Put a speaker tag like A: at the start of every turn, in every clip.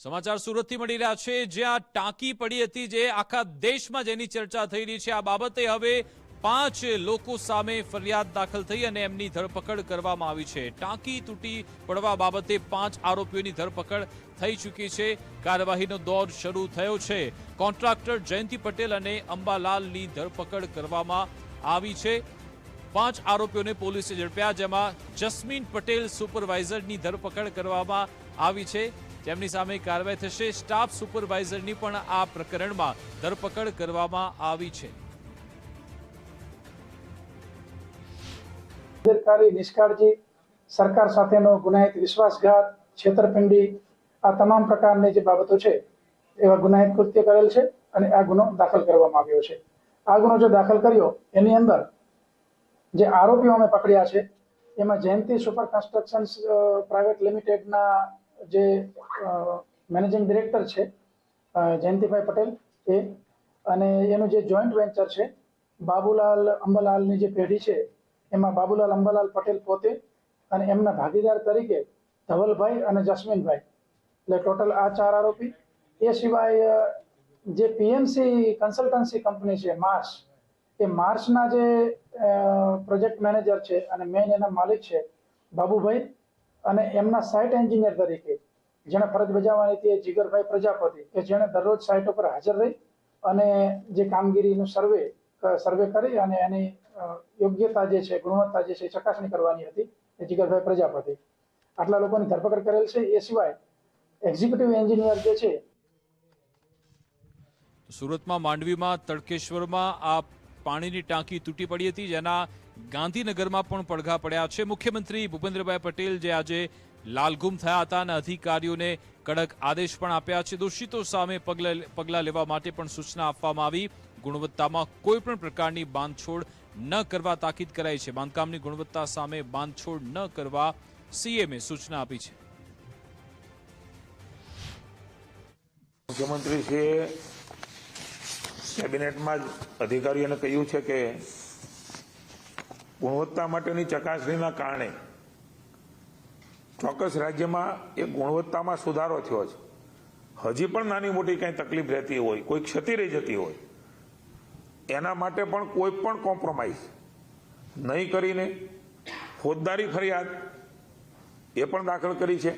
A: સમાચાર સુરતથી મળી રહ્યા છે. જ્યાં ટાંકી પડી હતી જે આખા દેશમાં જેની ચર્ચા થઈ રહી છે. આ બાબતે હવે પાંચ લોકો સામે ફરિયાદ દાખલ થઈ અને એમની ધરપકડ કરવામાં આવી છે. ટાંકી તૂટી પડવા બાબતે પાંચ આરોપીઓની ધરપકડ થઈ ચૂકી છે. કાર્યવાહીનો દોર શરૂ થયો છે. કોન્ટ્રાક્ટર જયંતિ પટેલ અને અંબાલાલની ધરપકડ કરવામાં આવી છે. પાંચ આરોપીઓને પોલીસે ઝડપ્યા, જેમાં જસ્મીન પટેલ સુપરવાઇઝરની ધરપકડ કરવામાં આવી છે. જેમની સામે કાર્યવાહી થશે. સ્ટાફ સુપરવાઇઝરની પણ આ પ્રકરણમાં ધરપકડ કરવામાં આવી છે.
B: બેદરકારી, નિષ્કાળજી, સરકાર સાથેનો ગુનાહિત વિશ્વાસઘાત, છેતરપિંડી, આ તમામ પ્રકારની જે બાબતો છે, એવા ગુનાહિત કૃત્ય કરેલ છે અને આ ગુનો દાખલ કરવામાં આવ્યો છે. આ ગુનો જે દાખલ કર્યો, એની અંદર જે આરોપીઓ અમે પકડ્યા છે, એમાં જયંતિ સુપર કન્સ્ટ્રક્શન્સ પ્રાઇવેટ લિમિટેડના જે મેનેજિંગ ડિરેક્ટર છે જયંતિભાઈ પટેલ એ, અને એનું જે જોઈન્ટ વેન્ચર છે, બાબુલાલ અંબાલાલની જે પેઢી છે, એમાં બાબુલાલ અંબાલાલ પટેલ પોતે અને એમના ભાગીદાર તરીકે ધવલભાઈ અને જસ્મીનભાઈ. એટલે ટોટલ આ ચાર આરોપી. એ સિવાય જે પીએમસી કન્સલ્ટન્સી કંપની છે, માર્સ, એ માર્સના જે પ્રોજેક્ટ મેનેજર છે અને મેઇન એના માલિક છે, બાબુભાઈ અને એમના સાઇટ એન્જિનિયર તરીકે, જેણે ફરજ બજાવવાની હતી એ જીગરભાઈ પ્રજાપતિ, કે જેણે દરરોજ સાઇટ ઉપર હાજર રહી અને જે કામગીરીનું સર્વે સર્વે કરી અને એની યોગ્યતા જે છે, ગુણવત્તા જે છે એ ચકાસણી કરવાની હતી એ જીગરભાઈ પ્રજાપતિ. આટલા લોકોની ધરપકડ કરેલ છે, એ સિવાય એક્ઝિક્યુટિવ એન્જિનિયર જે છે
A: સુરતમાં માંડવીમાં તડકેશ્વરમાં આ પાણીની ટાંકી તૂટી પડી હતી, જેના ગાંધીનગરમાં પણ પડઘા પડ્યા છે. મુખ્યમંત્રી ભૂપેન્દ્રભાઈ પટેલ જે આજે લાલગુમ થયા હતા અને અધિકારીઓને કડક આદેશ પણ આપ્યા છે. દોષિતો સામે પગલા લેવા માટે પણ સૂચના આપવામાં આવી. ગુણવત્તામાં કોઈ પણ પ્રકારની બાંધછોડ ન કરવા તાકીદ કરાઈ છે. બાંધકામની ગુણવત્તા સામે બાંધછોડ ન કરવા સીએમએ સૂચના આપી છે.
C: મુખ્યમંત્રીશ્રીએ કેબિનેટમાં જ અધિકારીઓને કહ્યું છે કે ગુણવત્તા માટેની ચકાસણીના કારણે ચોક્કસ રાજ્યમાં એ ગુણવત્તામાં સુધારો થયો છે. હજી પણ નાની મોટી કંઈ તકલીફ રહેતી હોય, કોઈ ક્ષતિ રહી જતી હોય, એના માટે પણ કોઈ પણ કોમ્પ્રોમાઇઝ નહીં કરીને ફોજદારી ફરિયાદ એ પણ દાખલ કરી છે.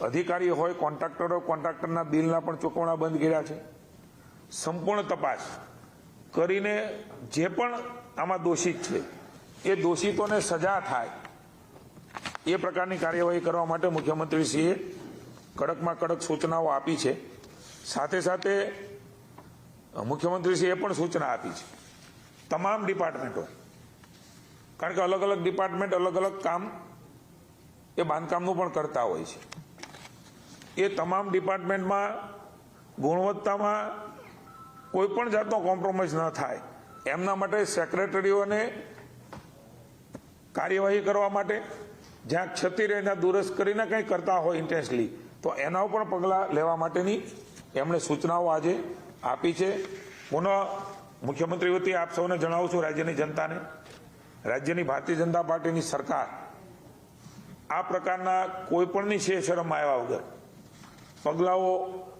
C: અધિકારી હોય, કોન્ટ્રાક્ટર કોન્ટ્રાક્ટરના બિલના પણ ચૂકવણા બંધ કર્યા છે. સંપૂર્ણ તપાસ કરીને જે પણ આમાં દોષિત છે, એ દોષિતોને સજા થાય, એ પ્રકારની કાર્યવાહી કરવા માટે મુખ્યમંત્રીશ્રીએ કડકમાં કડક સૂચનાઓ આપી છે. સાથે સાથે, મુખ્યમંત્રીશ્રીએ પણ સૂચના આપી છે. તમામ ડિપાર્ટમેન્ટો, કારણ કે અલગ અલગ ડિપાર્ટમેન્ટ અલગ અલગ કામ એ બાંધકામનું પણ કરતા હોય છે. એ તમામ ડિપાર્ટમેન્ટમાં ગુણવત્તામાં કોઈ પણ જાતનો કોમ્પ્રોમાઇઝ ન થાય. એમના માટે સેક્રેટરીઓને કાર્યવાહી કરવા માટે જ્યાં ક્ષતિ રહે દુરસ્ત કરીને કંઈ કરતા હોય ઇન્ટેન્સલી તો એના ઉપર પગલાં લેવા માટેની એમણે સૂચનાઓ આજે આપી છે. પુનઃ મુખ્યમંત્રી વતી આપ સૌને જણાવું છું, રાજ્યની જનતાને. રાજ્યની ભારતીય જનતા પાર્ટીની સરકાર આ પ્રકારના કોઈપણની છે શરમ આવ્યા વગર પગલાઓ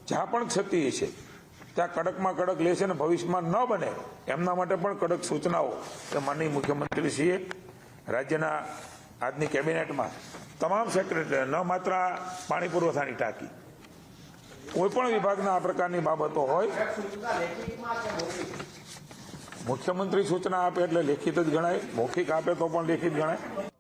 C: જ્યાં પણ ક્ષતિ છે ત્યાં કડકમાં કડક લેશે અને ભવિષ્યમાં ન બને, એમના માટે પણ કડક સૂચનાઓ એ માનનીય મુખ્યમંત્રીશ્રીએ રાજ્યના આજની કેબિનેટમાં તમામ સેક્રેટરી ન માત્ર પાણી પુરવઠાની ટાંકી, કોઈપણ વિભાગના આ પ્રકારની બાબતો હોય, મુખ્યમંત્રી સૂચના આપે એટલે લેખિત જ ગણાય, મૌખિક આપે તો પણ લેખિત ગણાય.